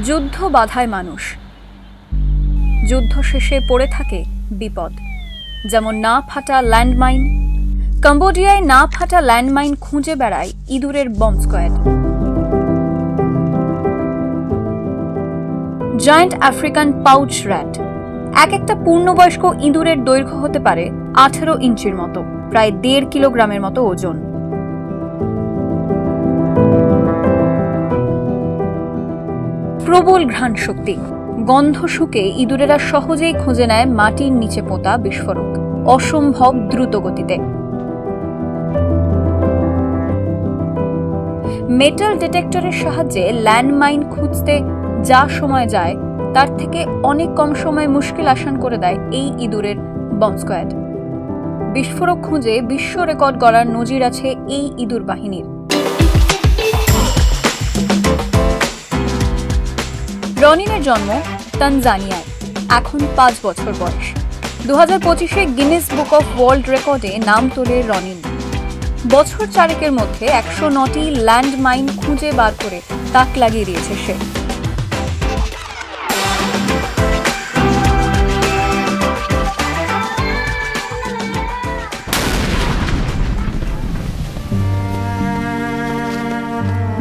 যুদ্ধ বাধায় মানুষ। যুদ্ধ শেষে পড়ে থাকে বিপদ। যেমন না ফাটা ল্যান্ডমাইন, কম্বোডিয়ায় না ফাটা ল্যান্ডমাইন খুঁজে বেড়ায় ইঁদুরের bomb squad. Giant African pouch rat, এক একটা পূর্ণবয়স্ক ইঁদুরের দৈর্ঘ্য হতে পারে আঠেরো ইঞ্চির মতো, প্রায় দেড় কিলোগ্রামের মতো ওজন। প্রবল ঘ্রাণ শক্তি। গন্ধ শুকে ইঁদুরেরা সহজেই খুঁজে নেয় মাটির নিচে পোতা বিস্ফোরক। অসম্ভব দ্রুত গতিতে। মেটাল ডিটেক্টরের সাহায্যে ল্যান্ডমাইন খুঁজতে যা সময় যায়, তার থেকে অনেক কম সময় মুশকিল আসান করে দেয় এই ইঁদুরের বম্ব স্কোয়াড। বিস্ফোরক খুঁজে বিশ্ব রেকর্ড গড়ার নজির আছে এই ইঁদুর বাহিনীর। রনিনের জন্ম তানজানিয়ায়। এখন পাঁচ বছর বয়স। দু হাজার পঁচিশে গিনেস বুক অফ ওয়ার্ল্ড রেকর্ডে নাম তোলে রনিন। বছর চারেকের মধ্যে একশো নটি ল্যান্ডমাইন খুঁজে বার করে তাক লাগিয়ে দিয়েছে সে।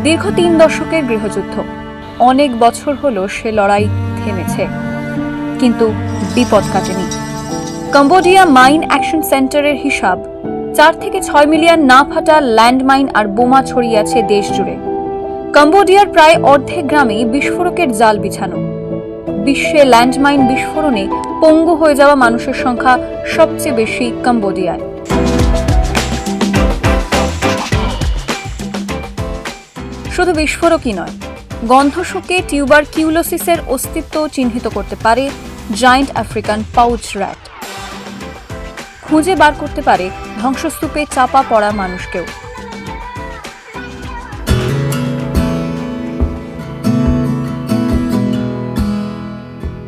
দীর্ঘ তিন দশকের গৃহযুদ্ধ। অনেক বছর হলো সে লড়াই থেমেছে, কিন্তু বিপদ কাটেনি। কম্বোডিয়া মাইন অ্যাকশন সেন্টারের হিসাব, চার থেকে ছয় মিলিয়ন না ফাটা ল্যান্ডমাইন আর বোমা ছড়িয়ে আছে দেশ জুড়ে। কম্বোডিয়ার প্রায় অর্ধেক গ্রামেই বিস্ফোরকের জাল বিছানো। বিশ্বে ল্যান্ডমাইন বিস্ফোরণে পঙ্গু হয়ে যাওয়া মানুষের সংখ্যা সবচেয়ে বেশি কম্বোডিয়ায়। শুধু বিস্ফোরকই নয় গন্ধশুকে টিউবার কিউলোসিসের অস্তিত্ব চিহ্নিত করতে পারে জায়ান্ট আফ্রিকান পাউচ র্যাট। খুঁজে বার করতে পারে ধ্বংসস্তূপে চাপা পড়া মানুষকেও।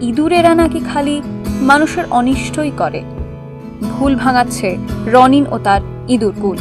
ইঁদুরেরা নাকি খালি মানুষের অনিষ্টই করে? ভুল ভাঙাচ্ছে রনিন ও তার ইঁদুর কুল।